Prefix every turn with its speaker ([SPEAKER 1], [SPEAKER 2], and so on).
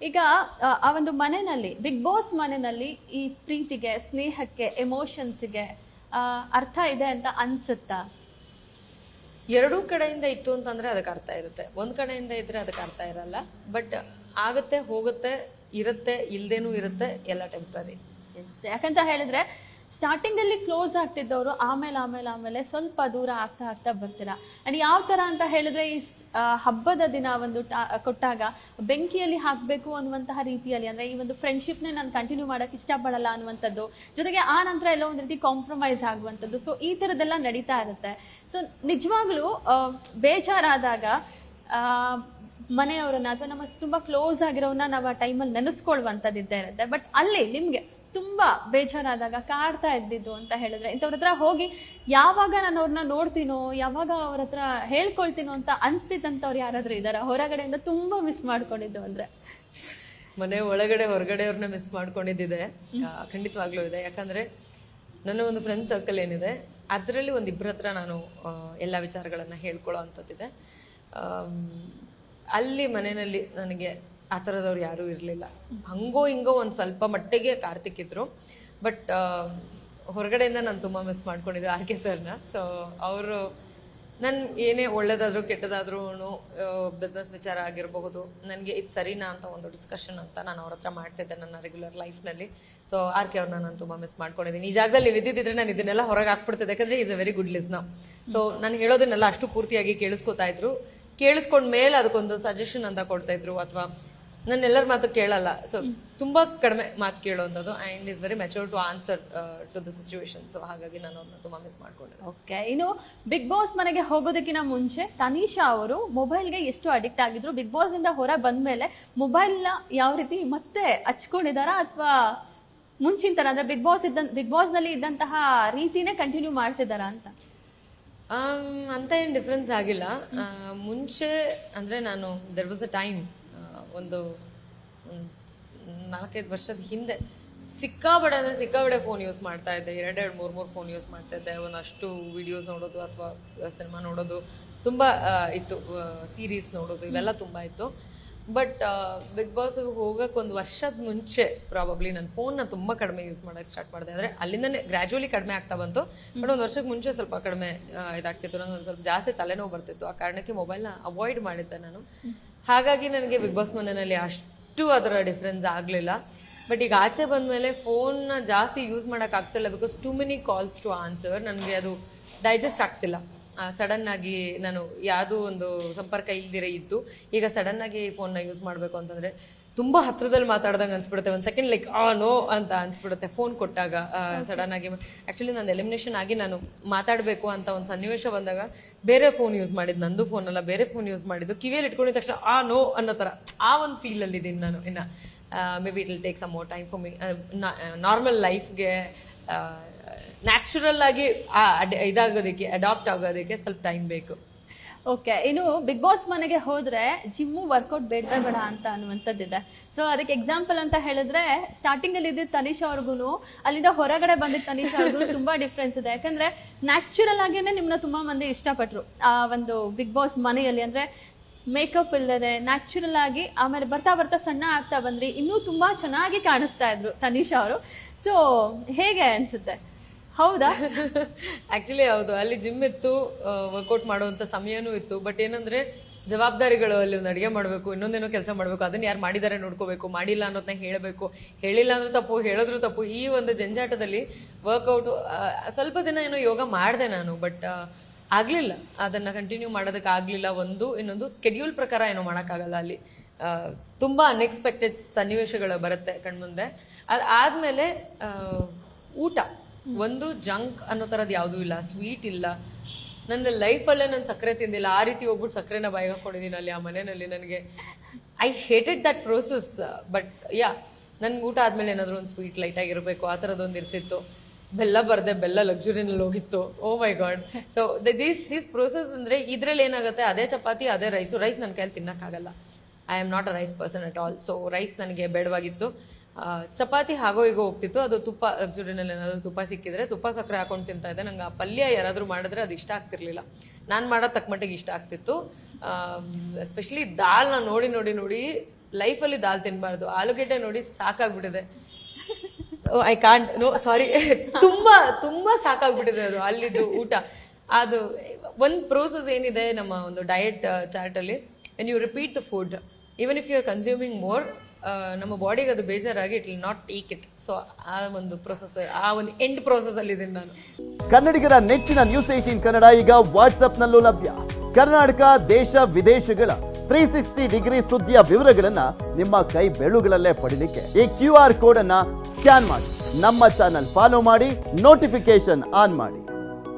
[SPEAKER 1] ಈಗ ಆ, ಒಂದು ಮನೆಯಲ್ಲಿ ಬಿಗ್ ಬಾಸ್ ಮನೆಯಲ್ಲಿ ಈ ಪ್ರೀತಿಗೆ ಸ್ನೇಹಕ್ಕೆ ಎಮೋಷನ್ಸ್ಗೆ ಅರ್ಥ ಇದೆ ಅಂತ ಅನ್ಸುತ್ತಾ?
[SPEAKER 2] ಎರಡೂ ಕಡೆಯಿಂದ ಇತ್ತು ಅಂತಂದ್ರೆ ಅದಕ್ಕೆ ಅರ್ಥ ಇರುತ್ತೆ. ಒಂದು ಕಡೆಯಿಂದ ಇದ್ರೆ ಅದಕ್ಕೆ ಅರ್ಥ ಇರಲ್ಲ. ಬಟ್ ಆಗುತ್ತೆ ಹೋಗುತ್ತೆ ಇರುತ್ತೆ ಇಲ್ದೇನೂ ಇರುತ್ತೆ ಎಲ್ಲ ಟೆಂಪ್ರರಿ.
[SPEAKER 1] ಯಾಕಂತ ಹೇಳಿದ್ರೆ ಸ್ಟಾರ್ಟಿಂಗ್ ಅಲ್ಲಿ ಕ್ಲೋಸ್ ಆಗ್ತಿದ್ದವರು, ಆಮೇಲೆ ಆಮೇಲೆ ಆಮೇಲೆ ಸ್ವಲ್ಪ ದೂರ ಆಗ್ತಾ ಆಗ್ತಾ ಬರ್ತೀರಾ? ಅಂಡ್ ಯಾವ ತರ ಅಂತ ಹೇಳಿದ್ರೆ ಈ ಹಬ್ಬದ ದಿನ ಒಂದು ಕೊಟ್ಟಾಗ ಬೆಂಕಿಯಲ್ಲಿ ಹಾಕಬೇಕು ಅನ್ನುವಂತಹ ರೀತಿಯಲ್ಲಿ, ಅಂದ್ರೆ ಈ ಒಂದು ಫ್ರೆಂಡ್ಶಿಪ್ನೇ ನಾನು ಕಂಟಿನ್ಯೂ ಮಾಡಕ್ ಇಷ್ಟಪಡಲ್ಲ ಅನ್ನುವಂಥದ್ದು. ಜೊತೆಗೆ ಆ ನಂತರ ಎಲ್ಲ ಒಂದು ರೀತಿ ಕಾಂಪ್ರಮೈಸ್ ಆಗುವಂಥದ್ದು. ಸೊ ಈ ಥರದ್ದೆಲ್ಲ ನಡೀತಾ ಇರುತ್ತೆ. ಸೊ ನಿಜವಾಗ್ಲೂ ಬೇಜಾರಾದಾಗ ಮನೆಯವ್ರನ್ನ ಅಥವಾ ನಮಗೆ ತುಂಬಾ ಕ್ಲೋಸ್ ಆಗಿರೋನ್ನ ನಾವು ಆ ಟೈಮಲ್ಲಿ ನೆನೆಸ್ಕೊಳ್ಳುವಂಥದ್ದು ಇದ್ದೇ ಇರುತ್ತೆ. ಬಟ್ ಅಲ್ಲಿ ನಿಮ್ಗೆ ತುಂಬಾ ಬೇಜಾರಾದಾಗ ಕಾಡ್ತಾ ಇದ್ದಿದ್ದು ಅಂತ ಹೇಳಿದ್ರೆ ಇಂಥವ್ರ ಹತ್ರ ಹೋಗಿ ಯಾವಾಗ ನಾನು ಅವ್ರನ್ನ ನೋಡ್ತೀನೋ ಯಾವಾಗ ಅವ್ರ ಹತ್ರ ಹೇಳ್ಕೊಳ್ತೀನೋ ಅಂತ ಅನ್ಸಿದಂಥವ್ರು ಯಾರಾದ್ರೂ ಇದ್ದಾರಾ? ಹೊರಗಡೆಯಿಂದ ತುಂಬಾ ಮಿಸ್ ಮಾಡ್ಕೊಂಡಿದ್ದು ಅಂದ್ರೆ.
[SPEAKER 2] ಮನೆ ಒಳಗಡೆ ಹೊರಗಡೆಯವ್ರನ್ನ ಮಿಸ್ ಮಾಡ್ಕೊಂಡಿದ್ದಿದೆ. ಖಂಡಿತವಾಗ್ಲೂ ಇದೆ. ಯಾಕಂದ್ರೆ ನನ್ನ ಒಂದು ಫ್ರೆಂಡ್ ಸರ್ಕಲ್ ಏನಿದೆ ಅದರಲ್ಲಿ ಒಂದು ಇಬ್ಬರ ಹತ್ರ ನಾನು ಎಲ್ಲ ವಿಚಾರಗಳನ್ನ ಹೇಳ್ಕೊಳ್ಳೋ ಅಂಥದ್ದಿದೆ. ಆಮ್, ಅಲ್ಲಿ ಮನೆಯಲ್ಲಿ ನನಗೆ ಆ ಥರದವ್ರು ಯಾರೂ ಇರಲಿಲ್ಲ. ಹಂಗೋ ಹಿಂಗೋ ಒಂದು ಸ್ವಲ್ಪ ಮಟ್ಟಿಗೆ ಕಾರ್ತಿಕ್ ಇದ್ರು. ಬಟ್ ಹೊರಗಡೆಯಿಂದ ನಾನು ತುಂಬ ಮಿಸ್ ಮಾಡ್ಕೊಂಡಿದ್ದೆ ಆರ್ ಕೆ ಸರ್ನ. ಸೊ ಅವರು ನಾನು ಏನೇ ಒಳ್ಳೇದಾದ್ರೂ ಕೆಟ್ಟದಾದ್ರೂ ಬಿಸ್ನೆಸ್ ವಿಚಾರ ಆಗಿರಬಹುದು. ನನಗೆ ಇದು ಸರಿನಾ ಅಂತ ಒಂದು ಡಿಸ್ಕಷನ್ ಅಂತ ನಾನು ಅವ್ರ ಹತ್ರ ಮಾಡ್ತಿದ್ದೆ ನನ್ನ ರೆಗ್ಯುಲರ್ ಲೈಫ್ನಲ್ಲಿ ಸೊ ಆರ್ ಕೆ ಅವ್ರನ್ನ ನಾನು ತುಂಬ ಮಿಸ್ ಮಾಡ್ಕೊಂಡಿದ್ದೀನಿ. ಈ ಜಾಗದಲ್ಲಿ ನೀವು ಇದ್ದಿದ್ರೆ ನಾನು ಇದನ್ನೆಲ್ಲ ಹೊರಗೆ ಹಾಕ್ಬಿಡ್ತಿದ್ದೆ. ಯಾಕಂದರೆ is a very good listener so ನಾನು ಹೇಳೋದನ್ನೆಲ್ಲ ಅಷ್ಟು ಪೂರ್ತಿಯಾಗಿ ಕೇಳಿಸ್ಕೊತಾ ಇದ್ರು. ಕೇಳಿಸ್ಕೊಂಡ್ಮೇಲೆ ಅದಕ್ಕೊಂದು ಸಜೆಷನ್ ಅಂತ ಕೊಡ್ತಾ ಇದ್ರು. ಅಥವಾ ನನ್ನ ಎಲ್ಲರ ಮಾತು ಕೇಳಲ್ಲ. ಸೊ ತುಂಬಾ ಕಡಿಮೆ ಮಾತು ಕೇಳುವಂಥದ್ದು and is very mature to answer to the situation so ಹಾಗಾಗಿ ನಾನು ಅವ್ರನ್ನ ತುಂಬ ಮಿಸ್ ಮಾಡ್ಕೊಂಡೆ
[SPEAKER 1] ಓಕೆ ಇನ್ನು ಬಿಗ್ ಬಾಸ್ ಮನೆಗೆ ಹೋಗೋದಕ್ಕಿಂತ ಮುಂಚೆ ತನಿಷಾ ಅವರು ಮೊಬೈಲ್ಗೆ ಎಷ್ಟು ಅಡಿಕ್ಟ್ ಆಗಿದ್ರು ಬಿಗ್ ಬಾಸ್ ಇಂದ ಹೊರ ಬಂದ ಮೇಲೆ ಮೊಬೈಲ್ನ ಯಾವ ರೀತಿ ಮತ್ತೆ ಹಚ್ಕೊಂಡಿದಾರಾ ಅಥವಾ ಮುಂಚಿನ ತರ ಅಂದ್ರೆ ಬಿಗ್ ಬಾಸ್ ಇದ್ದ ಬಿಗ್ ಬಾಸ್ನಲ್ಲಿ ಇದ್ದಂತಹ ರೀತಿನೇ ಕಂಟಿನ್ಯೂ ಮಾಡ್ತಿದಾರ ಅಂತ?
[SPEAKER 2] ಆಮ್, ಅಂತ ಏನು ಡಿಫ್ರೆನ್ಸ್ ಆಗಿಲ್ಲ. ಮುಂಚೆ ಅಂದರೆ ನಾನು ದೆರ್ ವಾಸ್ ಅ ಟೈಮ್ ಒಂದು ನಾಲ್ಕೈದು ವರ್ಷದ ಹಿಂದೆ ಸಿಕ್ಕಾಬಡೆ ಅಂದರೆ ಸಿಕ್ಕಾಬಡೆ ಫೋನ್ ಯೂಸ್ ಮಾಡ್ತಾ ಇದ್ದೆ. ಎರಡೆರಡು ಮೂರು ಮೂರು ಫೋನ್ ಯೂಸ್ ಮಾಡ್ತಾ ಇದ್ದೆ. ಒಂದಷ್ಟು ವಿಡಿಯೋಸ್ ನೋಡೋದು ಅಥವಾ ಸಿನಿಮಾ ನೋಡೋದು ತುಂಬ ಇತ್ತು. ಸೀರೀಸ್ ನೋಡೋದು ಇವೆಲ್ಲ ತುಂಬ ಇತ್ತು. ಬಟ್ ಬಿಗ್ ಬಾಸ್ ಹೋಗಕ್ಕೆ ಒಂದು ವರ್ಷದ ಮುಂಚೆ ಪ್ರಾಬಬ್ಲಿ ನನ್ನ ಫೋನ್ನ ತುಂಬ ಕಡಿಮೆ ಯೂಸ್ ಮಾಡೋಕ್ಕೆ ಸ್ಟಾರ್ಟ್ ಮಾಡಿದೆ. ಅಂದರೆ ಅಲ್ಲಿಂದನೇ ಗ್ರ್ಯಾಜುವಲಿ ಕಡಿಮೆ ಆಗ್ತಾ ಬಂತು. ಬಟ್ ಒಂದು ವರ್ಷಕ್ಕೆ ಮುಂಚೆ ಸ್ವಲ್ಪ ಕಡಿಮೆ ಇದಾಗ್ತಿತ್ತು. ನಂಗೆ ಒಂದು ಸ್ವಲ್ಪ ಜಾಸ್ತಿ ತಲೆನೋವು ಬರ್ತಿತ್ತು. ಆ ಕಾರಣಕ್ಕೆ ಮೊಬೈಲ್ನ ಅವಾಯ್ಡ್ ಮಾಡಿದ್ದೆ ನಾನು. ಹಾಗಾಗಿ ನನಗೆ ಬಿಗ್ ಬಾಸ್ ಮನೆಯಲ್ಲಿ ಅಷ್ಟು ಅದರ ಡಿಫ್ರೆನ್ಸ್ ಆಗಲಿಲ್ಲ. ಬಟ್ ಈಗ ಆಚೆ ಬಂದಮೇಲೆ ಫೋನ್ನ ಜಾಸ್ತಿ use ಮಾಡೋಕ್ಕಾಗ್ತಿಲ್ಲ because too many calls to answer ನನಗೆ ಅದು ಡೈಜೆಸ್ಟ್ ಆಗ್ತಿಲ್ಲ. ಸಡನ್ ಆಗಿ ನಾನು ಯಾವುದೋ ಒಂದು ಸಂಪರ್ಕ ಇಲ್ದಿರೇ ಇತ್ತು. ಈಗ ಸಡನ್ ಆಗಿ ಫೋನ್ನ ಯೂಸ್ ಮಾಡಬೇಕು ಅಂತಂದ್ರೆ ತುಂಬಾ ಹತ್ರದಲ್ಲಿ ಮಾತಾಡ್ದಂಗೆ ಅನ್ಸ್ಬಿಡುತ್ತೆ. ಒಂದು ಸೆಕೆಂಡ್ ಲೈಕ್ ಆ ನೋ ಅಂತ ಅನ್ಸ್ಬಿಡುತ್ತೆ ಫೋನ್ ಕೊಟ್ಟಾಗ. ಸಡನ್ ಆಗಿ ಆಕ್ಚುಲಿ ನಾನು ಎಲಿಮಿನೇಷನ್ ಆಗಿ ನಾನು ಮಾತಾಡಬೇಕು ಅಂತ ಒಂದು ಸನ್ನಿವೇಶ ಬಂದಾಗ ಬೇರೆ ಫೋನ್ ಯೂಸ್ ಮಾಡಿದ್ದು ನಂದು ಫೋನ್ ಅಲ್ಲ ಬೇರೆ ಫೋನ್ ಯೂಸ್ ಮಾಡಿದ್ದು. ಕಿವಿಯಲ್ಲಿ ಇಟ್ಕೊಂಡಿದ ತಕ್ಷಣ ಆ ನೋ ಅನ್ನೋ ಥರ ಆ ಒಂದು ಫೀಲಲ್ಲಿ ಇದ್ದೀನಿ ನಾನು ಇನ್ನು. Maybe it will take some more time for me normal ಲೈಫ್ಗೆ natural ಆಗಿ ಇದಾಗೋದಕ್ಕೆ ಅಡಾಪ್ಟ್ ಆಗೋದಕ್ಕೆ ಸ್ವಲ್ಪ ಟೈಮ್ ಬೇಕು.
[SPEAKER 1] ಓಕೆ ಇನ್ನು ಬಿಗ್ ಬಾಸ್ ಮನೆಗೆ ಹೋದ್ರೆ ಜಿಮ್ಮು ವರ್ಕೌಟ್ ಬೇಡ ಬೇಡ ಅಂತ ಅನ್ನುವಂಥದ್ದಿದೆ. ಸೊ ಅದಕ್ಕೆ ಎಕ್ಸಾಂಪಲ್ ಅಂತ ಹೇಳಿದ್ರೆ ಸ್ಟಾರ್ಟಿಂಗ್ ಅಲ್ಲಿ ಇದ್ದಿದ್ದ ತನಿಷಾ ಅವ್ರಿಗೂ ಅಲ್ಲಿಂದ ಹೊರಗಡೆ ಬಂದಿದ್ದ ತನಿಷಾ ಅವ್ರಿಗೂ ತುಂಬಾ ಡಿಫ್ರೆನ್ಸ್ ಇದೆ. ಯಾಕಂದ್ರೆ ನ್ಯಾಚುರಲ್ ಆಗೇನೆ ನಿಮ್ನ ತುಂಬಾ ಮಂದಿ ಇಷ್ಟಪಟ್ರು. ಆ ಒಂದು ಬಿಗ್ ಬಾಸ್ ಮನೆಯಲ್ಲಿ ಅಂದ್ರೆ ಮೇಕಪ್ ಇಲ್ಲದೆ ನ್ಯಾಚುರಲ್ ಆಗಿ ಆಮೇಲೆ ಬರ್ತಾ ಬರ್ತಾ ಸಣ್ಣ ಆಗ್ತಾ ಬಂದ್ರಿ, ಇನ್ನೂ ತುಂಬಾ ಚೆನ್ನಾಗಿ ಕಾಣಿಸ್ತಾ ಇದ್ರು ತನಿಷಾ ಅವರು. ಸೊ ಹೇಗೆ ಅನ್ಸುತ್ತೆ? ಹೌದಾ?
[SPEAKER 2] ಆಕ್ಚುಲಿ ಹೌದು. ಅಲ್ಲಿ ಜಿಮ್ ಇತ್ತು ವರ್ಕೌಟ್ ಮಾಡುವಂತ ಸಮಯನೂ ಇತ್ತು. ಬಟ್ ಏನಂದ್ರೆ, ಜವಾಬ್ದಾರಿಗಳು ಅಲ್ಲಿ ಒಂದು ಅಡುಗೆ ಮಾಡಬೇಕು, ಇನ್ನೊಂದೇನೋ ಕೆಲಸ ಮಾಡಬೇಕು, ಅದನ್ನ ಯಾರು ಮಾಡಿದ್ದಾರೆ ನೋಡ್ಕೋಬೇಕು, ಮಾಡಿಲ್ಲ ಅನ್ನೋದನ್ನ ಹೇಳಬೇಕು. ಹೇಳಿಲ್ಲ ಅಂದ್ರೆ ತಪ್ಪು, ಹೇಳಿದ್ರು ತಪ್ಪು. ಈ ಒಂದು ಜಂಜಾಟದಲ್ಲಿ ವರ್ಕೌಟು ಸ್ವಲ್ಪ ದಿನ ಏನೋ ಯೋಗ ಮಾಡಿದೆ ನಾನು ಬಟ್ ಆಗಲಿಲ್ಲ. ಅದನ್ನು ಕಂಟಿನ್ಯೂ ಮಾಡೋದಕ್ಕೆ ಆಗಲಿಲ್ಲ. ಒಂದು, ಇನ್ನೊಂದು ಸ್ಕೆಡ್ಯೂಲ್ ಪ್ರಕಾರ ಏನೋ ಮಾಡೋಕ್ಕಾಗಲ್ಲ ಅಲ್ಲಿ. ತುಂಬ ಅನ್ಎಕ್ಸ್ಪೆಕ್ಟೆಡ್ ಸನ್ನಿವೇಶಗಳು ಬರುತ್ತೆ ಕಣ್ಮುಂದೆ. ಅದು ಆದಮೇಲೆ ಊಟ. ಒಂದು ಜಂಕ್ ಅನ್ನೋ ಥರದ್ದು ಯಾವುದೂ ಇಲ್ಲ, ಸ್ವೀಟ್ ಇಲ್ಲ. ನನ್ನ ಲೈಫಲ್ಲೇ ನಾನು ಸಕ್ಕರೆ ತಿಂದಿಲ್ಲ. ಆ ರೀತಿ ಹೋಗ್ಬಿಟ್ಟು ಸಕ್ಕರೆನ ಬಾಯಿಗೆ ಹಾಕೊಂಡಿದ್ದೀನಿ ಅಲ್ಲಿ, ಆ ಮನೆಯಲ್ಲಿ ನನಗೆ. I hated that process but yeah ನನ್ಗೆ ಊಟ ಆದ್ಮೇಲೆ ಏನಾದರೂ ಒಂದು ಸ್ವೀಟ್ ಲೈಟ್ ಆಗಿರಬೇಕು ಆ ಥರದ್ದೊಂದು ಇರ್ತಿತ್ತು. ಬೆಲ್ಲ ಬರ್ದೆ, ಬೆಲ್ಲ ಲಕ್ಸುರಿನಲ್ಲಿ ಹೋಗಿತ್ತು. ಓ my God so this this process ಅಂದ್ರೆ ಇದ್ರಲ್ಲಿ ಏನಾಗುತ್ತೆ ಅದೇ ಚಪಾತಿ, ಅದೇ ರೈಸು ರೈಸ್ ನನ್ನ ಕೈಯಲ್ಲಿ ತಿನ್ನಕ್ಕಾಗಲ್ಲ. I am not a rice person at all so rice ನನಗೆ ಬೇಡವಾಗಿತ್ತು. ಚಪಾತಿ ಹಾಗೋ ಹೀಗೋ ಹೋಗ್ತಿತ್ತು. ಅದು ತುಪ್ಪ ಲಕ್ಸುರಿನಲ್ಲಿ ಏನಾದರೂ ತುಪ್ಪ ಸಿಕ್ಕಿದ್ರೆ ತುಪ್ಪ ಸಕ್ಕರೆ ಹಾಕೊಂಡು ತಿಂತಾ ಇದ್ದೆ. ನಂಗೆ ಆ ಪಲ್ಯ ಯಾರಾದರೂ ಮಾಡಿದ್ರೆ ಅದು ಇಷ್ಟ ಆಗ್ತಿರ್ಲಿಲ್ಲ. ನಾನು ಮಾಡೋ ತಕ್ಕ ಮಟ್ಟಿಗೆ ಇಷ್ಟ ಆಗ್ತಿತ್ತು. ಎಸ್ಪೆಷಲಿ ದಾಲ್ನ ನೋಡಿ ನೋಡಿ ನೋಡಿ ಲೈಫಲ್ಲಿ ದಾಲ್ ತಿನ್ನಬಾರ್ದು ಆಲೂಗೆಡ್ಡೆ ನೋಡಿ ಸಾಕಾಗ್ಬಿಟ್ಟಿದೆ. ಐ ಕಾಂಟ್ ನೋ ಸಾರಿ ತುಂಬ ತುಂಬ ಸಾಕಾಗ್ಬಿಟ್ಟಿದೆ ಅದು, ಅಲ್ಲಿದ್ದು ಊಟ. ಅದು ಒಂದು ಪ್ರೋಸೆಸ್ ಏನಿದೆ ನಮ್ಮ ಒಂದು diet ಚಾರ್ಟಲ್ಲಿ when you repeat the food even if you are consuming more ನಮ್ಮ ಬಾಡಿಗೆ ಅದು ಬೇಜಾರಾಗಿ it will not take it so ಆ ಒಂದು ಪ್ರೊಸೆಸ್ ಆ ಒಂದು ಎಂಡ್ ಪ್ರೊಸೆಸ್ ಅಲ್ಲಿ ಇದ್ದೀನಿ ನಾನು.
[SPEAKER 3] ಕನ್ನಡಿಗರ ನೆಚ್ಚಿನ ನ್ಯೂಸ್ ಏಟೀನ್ ಕನ್ನಡ ಈಗ ವಾಟ್ಸ್ಆಪ್ನಲ್ಲೂ ಲಭ್ಯ. ಕರ್ನಾಟಕ, ದೇಶ, ವಿದೇಶಗಳ ತ್ರೀ ಸಿಕ್ಸ್ಟಿ ಡಿಗ್ರಿ ಸುದ್ದಿಯ ವಿವರಗಳನ್ನ ನಿಮ್ಮ ಕೈ ಬೆಳುಗಳಲ್ಲೇ ಪಡೀಲಿಕ್ಕೆ ಈ ಕ್ಯೂ ಆರ್ ಕೋಡ್ ಅನ್ನ ಸ್ಕ್ಯಾನ್ ಮಾಡಿ. ನಮ್ಮ ಚಾನಲ್ ಫಾಲೋ ಮಾಡಿ ನೋಟಿಫಿಕೇಶನ್ ಆನ್ ಮಾಡಿ.